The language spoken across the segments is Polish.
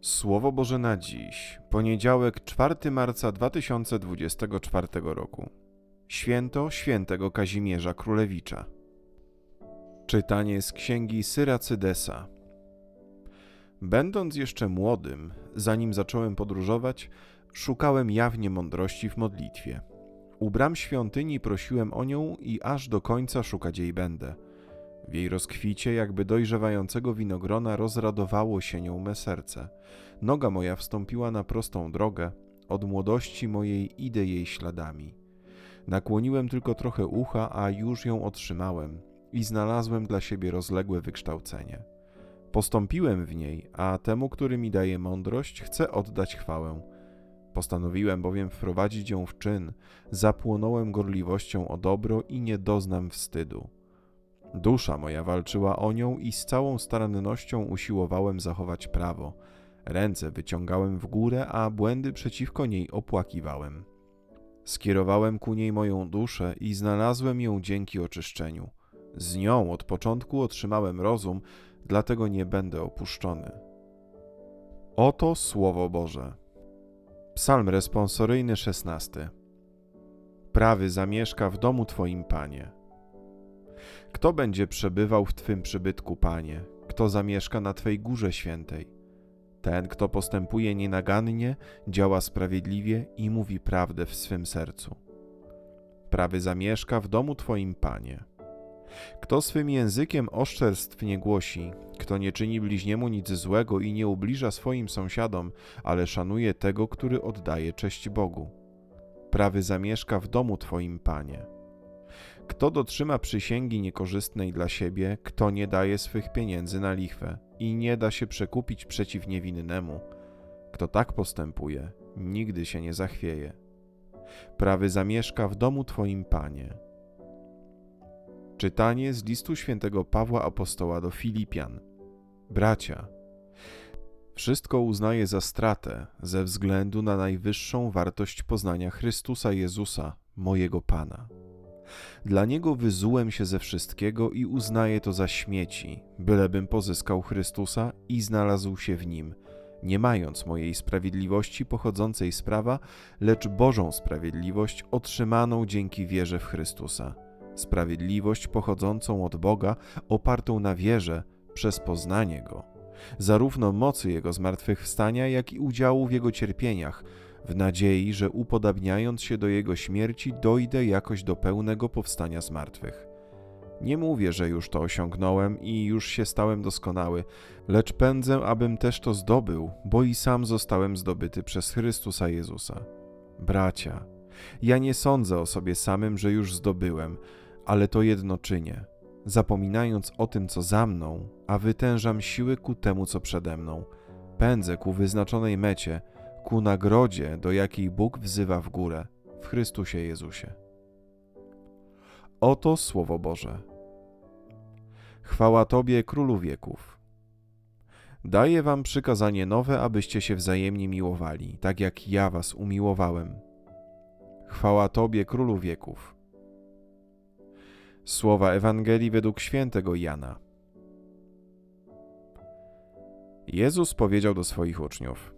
Słowo Boże na dziś, poniedziałek 4 marca 2024 roku. Święto świętego Kazimierza Królewicza. Czytanie z księgi Syracydesa. Będąc jeszcze młodym, zanim zacząłem podróżować, szukałem jawnie mądrości w modlitwie. U bram świątyni prosiłem o nią i aż do końca szukać jej będę. W jej rozkwicie, jakby dojrzewającego winogrona, rozradowało się nią me serce. Noga moja wstąpiła na prostą drogę, od młodości mojej idę jej śladami. Nakłoniłem tylko trochę ucha, a już ją otrzymałem i znalazłem dla siebie rozległe wykształcenie. Postąpiłem w niej, a temu, który mi daje mądrość, chcę oddać chwałę. Postanowiłem bowiem wprowadzić ją w czyn, zapłonąłem gorliwością o dobro i nie doznam wstydu. Dusza moja walczyła o nią i z całą starannością usiłowałem zachować prawo. Ręce wyciągałem w górę, a błędy przeciwko niej opłakiwałem. Skierowałem ku niej moją duszę i znalazłem ją dzięki oczyszczeniu. Z nią od początku otrzymałem rozum, dlatego nie będę opuszczony. Oto Słowo Boże. Psalm responsoryjny 16. Prawy zamieszka w domu Twoim, Panie. Kto będzie przebywał w Twym przybytku, Panie? Kto zamieszka na Twej górze świętej? Ten, kto postępuje nienagannie, działa sprawiedliwie i mówi prawdę w swym sercu. Prawy zamieszka w domu Twoim, Panie. Kto swym językiem oszczerstw nie głosi, kto nie czyni bliźniemu nic złego i nie ubliża swoim sąsiadom, ale szanuje tego, który oddaje cześć Bogu. Prawy zamieszka w domu Twoim, Panie. Kto dotrzyma przysięgi niekorzystnej dla siebie, kto nie daje swych pieniędzy na lichwę i nie da się przekupić przeciw niewinnemu, kto tak postępuje, nigdy się nie zachwieje. Prawy zamieszka w domu Twoim, Panie. Czytanie z listu świętego Pawła Apostoła do Filipian. Bracia, wszystko uznaję za stratę ze względu na najwyższą wartość poznania Chrystusa Jezusa, mojego Pana. Dla Niego wyzułem się ze wszystkiego i uznaję to za śmieci, bylebym pozyskał Chrystusa i znalazł się w Nim, nie mając mojej sprawiedliwości pochodzącej z prawa, lecz Bożą sprawiedliwość otrzymaną dzięki wierze w Chrystusa. Sprawiedliwość pochodzącą od Boga, opartą na wierze przez poznanie Go, zarówno mocy Jego zmartwychwstania, jak i udziału w Jego cierpieniach, w nadziei, że upodabniając się do Jego śmierci, dojdę jakoś do pełnego powstania z martwych. Nie mówię, że już to osiągnąłem i już się stałem doskonały, lecz pędzę, abym też to zdobył, bo i sam zostałem zdobyty przez Chrystusa Jezusa. Bracia, ja nie sądzę o sobie samym, że już zdobyłem, ale to jedno czynię. Zapominając o tym, co za mną, a wytężam siły ku temu, co przede mną. Pędzę ku wyznaczonej mecie, ku nagrodzie, do jakiej Bóg wzywa w górę, w Chrystusie Jezusie. Oto Słowo Boże. Chwała Tobie, Królu wieków. Daję Wam przykazanie nowe, abyście się wzajemnie miłowali, tak jak ja Was umiłowałem. Chwała Tobie, Królu wieków. Słowa Ewangelii według świętego Jana. Jezus powiedział do swoich uczniów: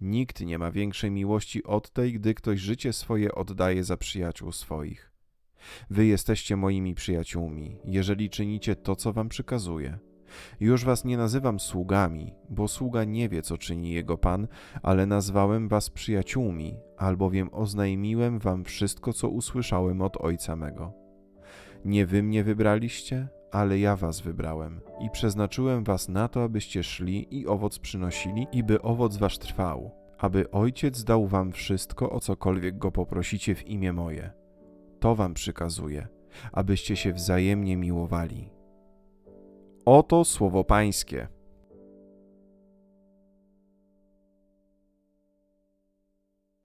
Nikt nie ma większej miłości od tej, gdy ktoś życie swoje oddaje za przyjaciół swoich. Wy jesteście moimi przyjaciółmi, jeżeli czynicie to, co wam przykazuję. Już was nie nazywam sługami, bo sługa nie wie, co czyni jego pan, ale nazwałem was przyjaciółmi, albowiem oznajmiłem wam wszystko, co usłyszałem od ojca mego. Nie wy mnie wybraliście, ale ja was wybrałem i przeznaczyłem was na to, abyście szli i owoc przynosili, i by owoc wasz trwał, aby Ojciec dał wam wszystko, o cokolwiek go poprosicie w imię moje. To wam przykazuję, abyście się wzajemnie miłowali. Oto słowo Pańskie.